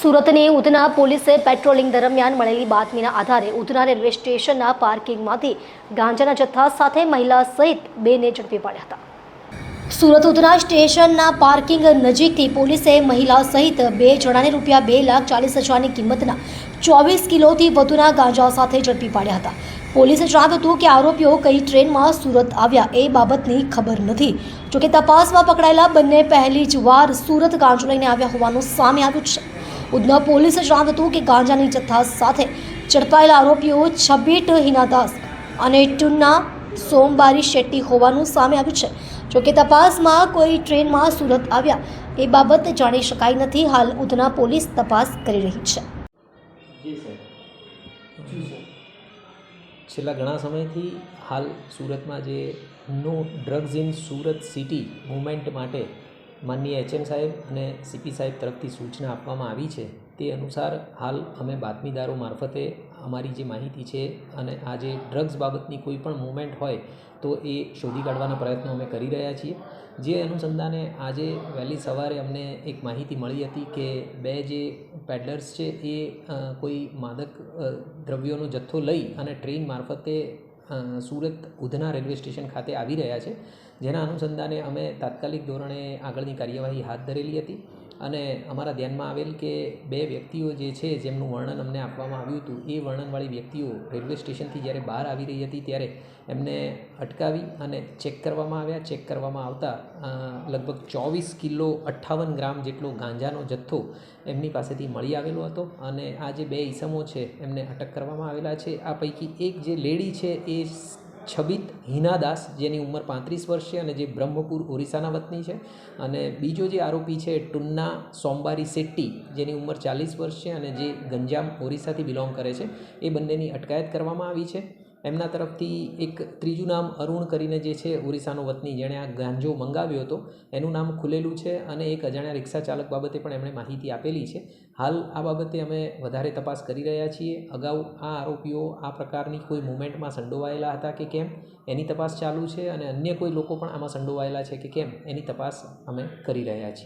સુરતની ઉધના પોલીસે પેટ્રોલિંગ દરમિયાન મળેલી બાતમીના આધારે ઉધના રેલવે સ્ટેશનના પાર્કિંગમાંથી ગાંજાના જથ્થા સાથે મહિલા સહિત બેને ઝડપી પાડ્યા હતા. સુરત ઉધના સ્ટેશનના પાર્કિંગ નજીકથી પોલીસે મહિલા સહિત બે જણાને રૂપિયા બે લાખ ચાલીસ હજારની કિંમતના ચોવીસ કિલોથી વધુના ગાંજા સાથે ઝડપી પાડ્યા હતા. પોલીસે જણાવ્યું હતું કે આરોપીઓ કઈ ટ્રેનમાં સુરત આવ્યા એ બાબતની ખબર નથી. જોકે તપાસમાં પકડાયેલા બંને પહેલી જ વાર સુરત ગાંજો લઈને આવ્યા હોવાનું સામે આવ્યું છે. ઉધના પોલીસે જણાવ્યું હતું કે ગાંજાની જથ્થા સાથે ઝડપાયેલા આરોપીઓ છબીટ હિનાદાસ અને ટુન્ના સોમબારી શેટ્ટી હોવાનું સામે આવ્યું છે. જોકે તપાસમાં કોઈ ટ્રેનમાં સુરત આવ્યા એ બાબત જાણી શકાઈ નથી. હાલ ઉધના પોલીસ તપાસ કરી રહી છે. છેલ્લા ઘણા સમયથી હાલ સુરતમાં જે no drugs in Surat city movement માટે માનનીય એચએમ સાહેબ અને સીપી સાહેબ તરફથી સૂચના આપવામાં આવી છે. તે અનુસાર હાલ અમે બાતમીદારો મારફતે અમારી જે માહિતી છે અને આ જે ડ્રગ્સ બાબતની કોઈ પણ મુવમેન્ટ હોય તો એ શોધી કાઢવાના પ્રયત્નો અમે કરી રહ્યા છીએ. જે અનુસંધાને આજે વહેલી સવારે અમને એક માહિતી મળી હતી કે બે જે પેડલર્સ છે એ કોઈ માદક દ્રવ્યોનો જથ્થો લઈ અને ટ્રેન મારફતે સુરત ઉધના રેલવે સ્ટેશન ખાતે આવી રહ્યા છે. જેના અનુસંધાને અમે તાત્કાલિક ધોરણે આગળની કાર્યવાહી હાથ ધરેલી હતી. અને અમારા ધ્યાનમાં આવેલ કે બે વ્યક્તિઓ જે છે, જેમનું વર્ણન અમને આપવામાં આવ્યું હતું, એ વર્ણનવાળી વ્યક્તિઓ રેલવે સ્ટેશનથી જ્યારે બહાર આવી રહી હતી ત્યારે એમને અટકાવી અને ચેક કરવામાં આવ્યા. ચેક કરવામાં આવતા લગભગ ચોવીસ કિલો અઠ્ઠાવન ગ્રામ જેટલો ગાંજાનો જથ્થો એમની પાસેથી મળી આવેલો હતો અને આ જે બે ઈસમો છે, એમને અટક કરવામાં આવેલા છે. આ પૈકી એક જે લેડી છે, એ છબિત હિનાદાસ, જેની ઉંમર પાંત્રીસ વર્ષ છે અને જે બ્રહ્મપુર ઓરિસ્સાના વતની છે. અને બીજો જે આરોપી છે, ટુન્ના સોમબારી શેટ્ટી, જેની ઉંમર ચાલીસ વર્ષ છે અને જે ગંજામ ઓરિસ્સાથી બિલોંગ કરે છે, એ બંનેની અટકાયત કરવામાં આવી છે. એમના તરફથી એક ત્રીજું નામ અરુણ કરીને જે છે ઓરિસ્સાનો વતની, જેણે આ ગાંજો મંગાવ્યો હતો, એનું નામ ખુલેલું છે અને એક અજાણ્યા રિક્ષા ચાલક બાબતે પણ એમણે માહિતી આપેલી છે. હાલ આ બાબતે અમે વધારે તપાસ કરી રહ્યા છીએ. અગાઉ આ આરોપીઓ આ પ્રકારની કોઈ મુવમેન્ટમાં સંડોવાયેલા હતા કે કેમ, એની તપાસ ચાલુ છે અને અન્ય કોઈ લોકો પણ આમાં સંડોવાયેલા છે કે કેમ, એની તપાસ અમે કરી રહ્યા છીએ.